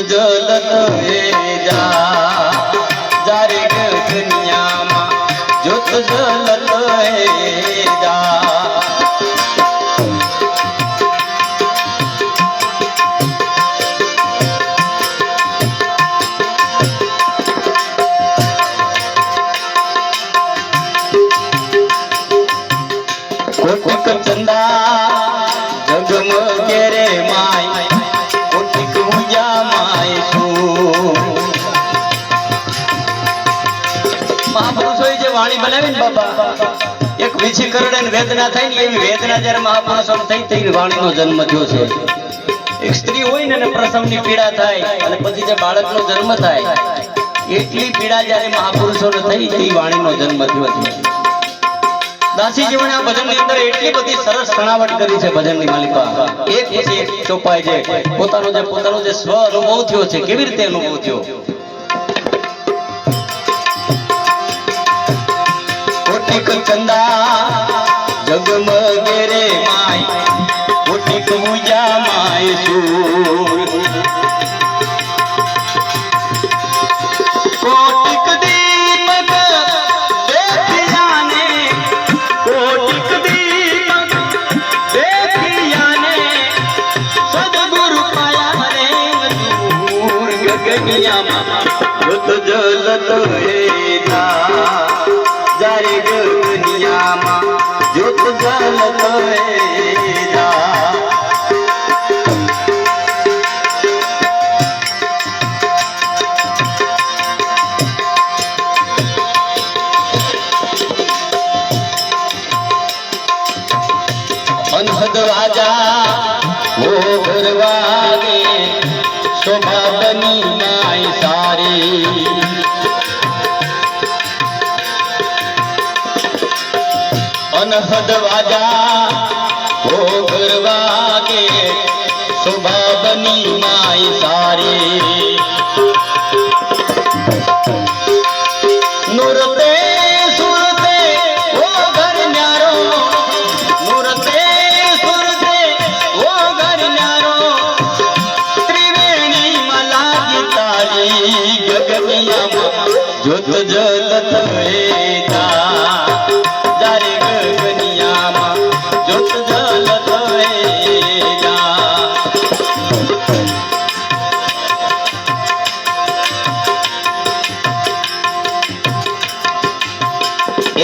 જલત બનાવી ને બાબા એક વિછી કરડે વેદના થાય ને એવી વેદના જયારે મહાપુરુષો થઈ થઈ વાણીનો જન્મ થયો છે. એક સ્ત્રી હોય ને એને પ્રસવની પીડા થાય અને પછી જે બાળકનો જન્મ થાય, એટલી પીડા જયારે મહાપુરુષોને થઈ તે વાણીનો જન્મ થયો છે. દાસી જીવને આ ભજનની અંદર એટલી બધી સરસ સણાવટ કરી છે ભજનની માલિકા. એક પછી એક ચોપાય છે પોતાનો જે પોતાનો જે સ્વ અનુભવ થયો છે, કેવી રીતે અનુભવ થયો? કોટિક ચંદા જગમગે રે માય કોટિક પૂજા માય સૂર. કોટિક દીપક દેખિયાને શોભા બની માય સારી અનહદ રાજા જોત વેદા જારે ગગનિયામાં જોત વેદા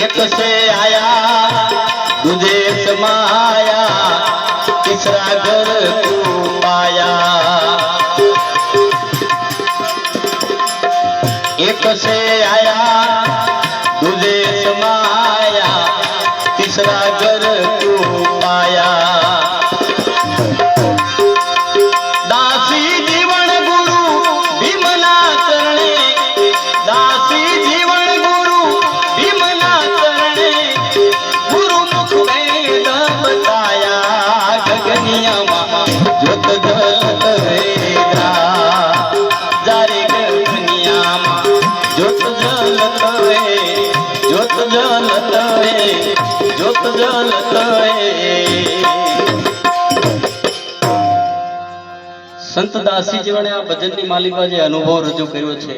એક છે આયા से आया સંત દાસી જીવને આ ભજનની માલિકા જે અનુભવ રજૂ કર્યો છે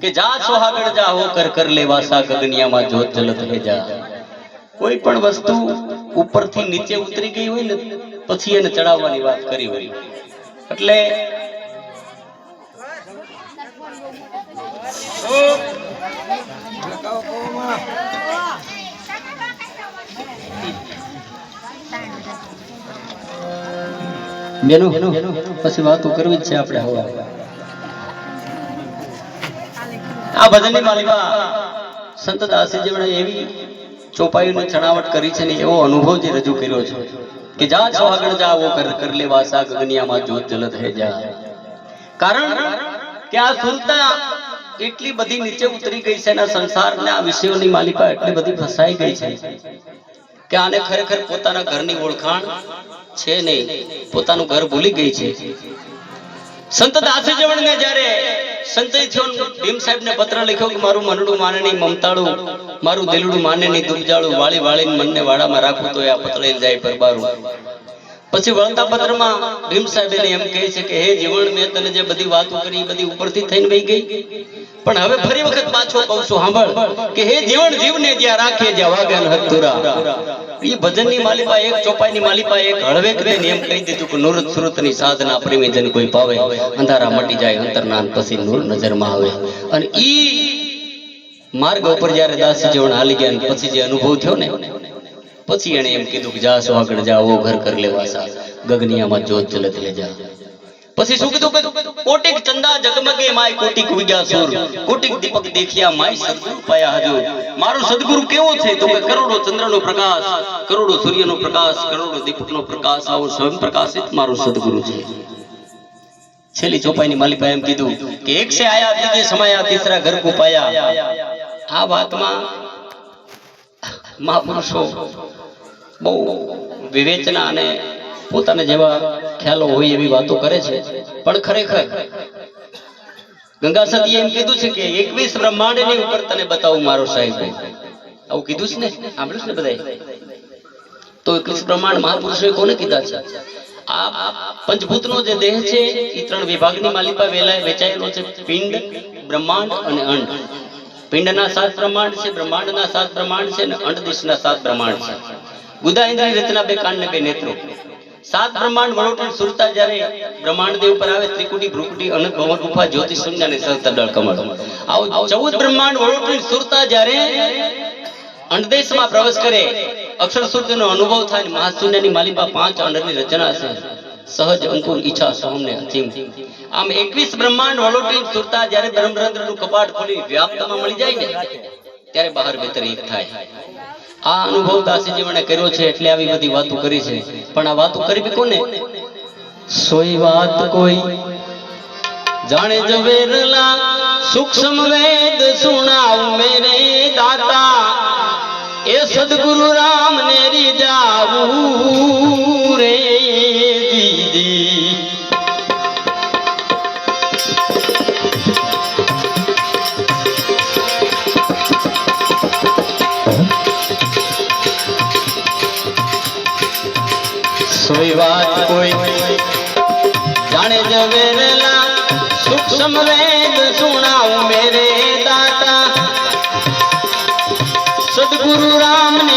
કે જા સોહાગળ જા હો, કર કર લે વાસા ગગનિયામાં જોત જલત લે જા. કોઈ પણ વસ્તુ ઉપરથી નીચે ઉતરી ગઈ હોય ને, પછી એને ચડાવવાની વાત કરી હોય. એટલે બેનો પછી વાતો કરવી જ છે આપણે હવે. આ ભજનની માલિકા સંત દાસી જેમણે એવી ચોપાઈઓને ચણાવટ કરી છે ને એવો અનુભવ જે રજૂ કર્યો છે કે જા છો આગળ જાવો કર કર લે વાસા, ગગનિયામાં જોત જલત હે જા કારણ કે આ સુરતા એટલી બધી નીચે ઉતરી ગઈ છે ને સંસારના વિષયોની માલિકા એટલી બધી ફસાઈ ગઈ છે. કે આને ખરેખર પોતાના ઘરની ઓળખાણ છે નહીં? પોતાનું ઘર ભૂલી ગઈ છે. સંત દાસી જયારે સંતય થયો ને ભીમ સાહેબને પત્ર લખ્યો કે મારું મનડું માને નહીં, મમતાળું, મારું દિલડું માને નહીં, દુબજાળું, વાળી વાળીને મનને વાડામાં રાખું, તો આ પતળે જાય પરબારું. પછી વળતા પત્રમાં ભીમ સાહેબ એમ કહે છે કે, હે જીવન મેં તને જે બધી વાતો કરી બધી ઉપરથી થઈને વહી ગઈ. પણ હવે ફરી વખત પાછો કહું છું, સાંભળ, કે હે જીવન જીવને જ્યાં રાખે જ્યાં વાગન હતુરા એ ભજનની માલિપા એક, ચોપાઈની માલિપા એક, હળવેક દઈને એમ કહી દીધું કે, નુરત સુરતની સાધના પ્રેમી કોઈ પાવે. અંધારા મટી જાય અંતરના પછી નૂર નજરમાં આવે. અને ઈ માર્ગ ઉપર જ્યારે દાસી જીવન હાલી ગયા પછી જે અનુભવ થયો ને પછી એને એમ કીધું કે જા સોહાગણ જા વો ઘર કર લેવા સા. ગગનિયામાં જોત જલત લે જા. પછી શું કીધું કોટિક ચંદા જગમગે માય કોટિક ઉગ્યા સુર. કોટિક દીપક દેખ્યા માય સદગુરુ પાયા હજુ. મારો સદગુરુ કેવો છે? તો કે કરોડો ચંદ્રનો પ્રકાશ, કરોડો સૂર્યનો પ્રકાશ, કરોડો દીપકનો પ્રકાશ, આવો સ્વયં પ્રકાશિત મારો સદગુરુ છે. છેલ્લી ચોપાઈની માલિકા એમ કીધું કે એક સે આયા, બીજે સમાયા તીસરા ઘર કો પાયા. આ વાતમાં મહાપુરુષો બહુ વિવેચના અને પોતાના જેવા ખ્યાલો હોય એવી વાતો કરે છે. પણ ખરેખર ગંગા સતીએ એમ કીધું છે કે એકવીસ બ્રહ્માંડની ઉપર તને બતાવું મારો સાહેબ. આવું કીધું છે ને? સાંભળ્યું છે ને બધાએ? તો એકવીસ બ્રહ્માંડ મહાપુરુષોએ કોને કીધા છે? આ આ પંચભૂતનો જે દેહ છે એ ત્રણ વિભાગની માલિકા વેલા વેચાયેલો છે. પિંડ, બ્રહ્માંડ અને અંડ. પિંડના સાત બ્રહ્માંડ છે, બ્રહ્માંડના સાત બ્રહ્માંડ છે અને અંડ દેશના સાત બ્રહ્માંડ છે. ગુદા ઇન્દ્રની રચના બે કાન ને બે નેત્રો. સાત બ્રહ્માંડ વળોટી સુરતા જ્યારે બ્રહ્માંડ દેવ પર આવે, ત્રિકુટી, ભ્રુકુટી, અનંત, ભવન, ગુફા જ્યોતિ શૂન્ય અને સહસ્ત્રદળ કમળ. આવું ચૌદ બ્રહ્માંડ વળોટી સુરતા જ્યારે અંડદેશમાં પ્રવેશ કરે અક્ષર સુરતીનો અનુભવ થાય મહાશૂન્યની માલિકા પાંચ અંડની રચના છે સહજ અંકુર ઈચ્છા સોમને અસીમ આમ એકવીસ બ્રહ્માંડ વલોટી સુરતા જ્યારે બ્રહ્મરંધ્રનું કપાટ ખોલી વ્યાપ્તમાં મળી જાય ને, ત્યારે બહાર ભીતર એક થાય. આ અનુભવ દાસીજી મને કર્યો છે એટલે આવી બધી વાતો કરી છે. પણ આ વાતો કરવી કોને? સોઈ વાત કોઈ જાણે જવેરલા સૂક્ષ્મ વેદ સુણાવ મેરે દાતા. એ સદગુરુ રામ ને રીજાવું. સોઈ વાત કોઈ. જાણે જવેરલા સુખ વેદ સુણાવ મેરે દાતા. સદગુરુ રામ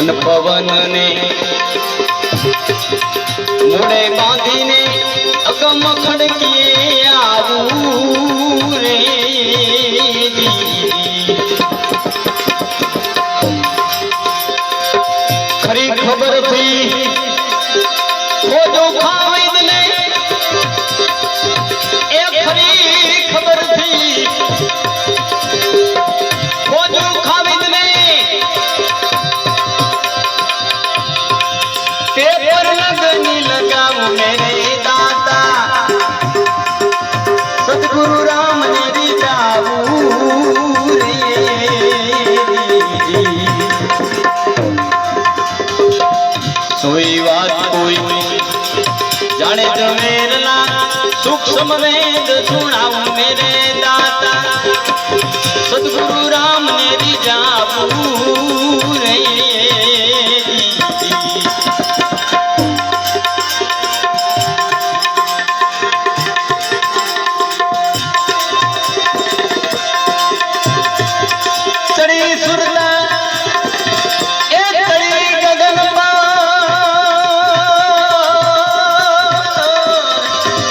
મન પવનને મૂળે બાંધીને અગમ ખડકીએ. લગની મેરે દાતા. સદગુરુ રામ ને રીજાવું રે કોઈ જાણે જવેરલા સૂક્ષ્મ વેદ સુણાવ મેરે દાતા. સદગુરુ રામ ને રીજાવું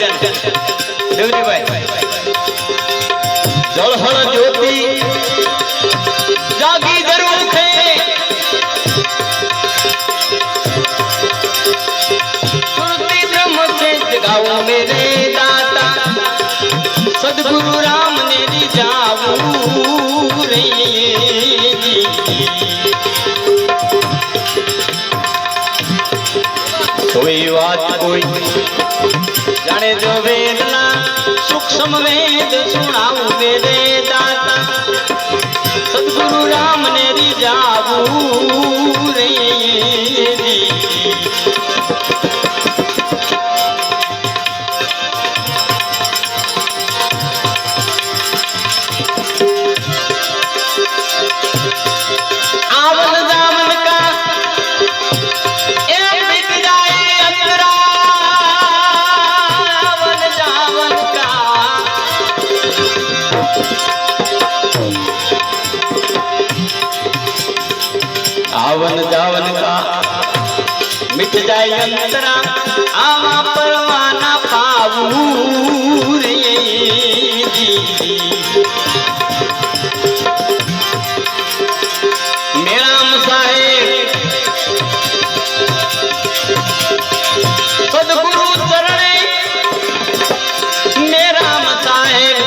ભજન દેવજીભાઈ જળહળ જ્યોતિ જાગી જરૂર છે. મેરે દાતા. સદગુરુ રામ જાણે જો વેદના સૂક્ષ્મ વેદ સુણાવું વેદે દાતા આવન જાવન કા. મિટ જાય અંતરા, આવા પરવાના પાવું રે. મેરામ સાહેબ, સદગુરુ ચરણે મેરામ સાહેબ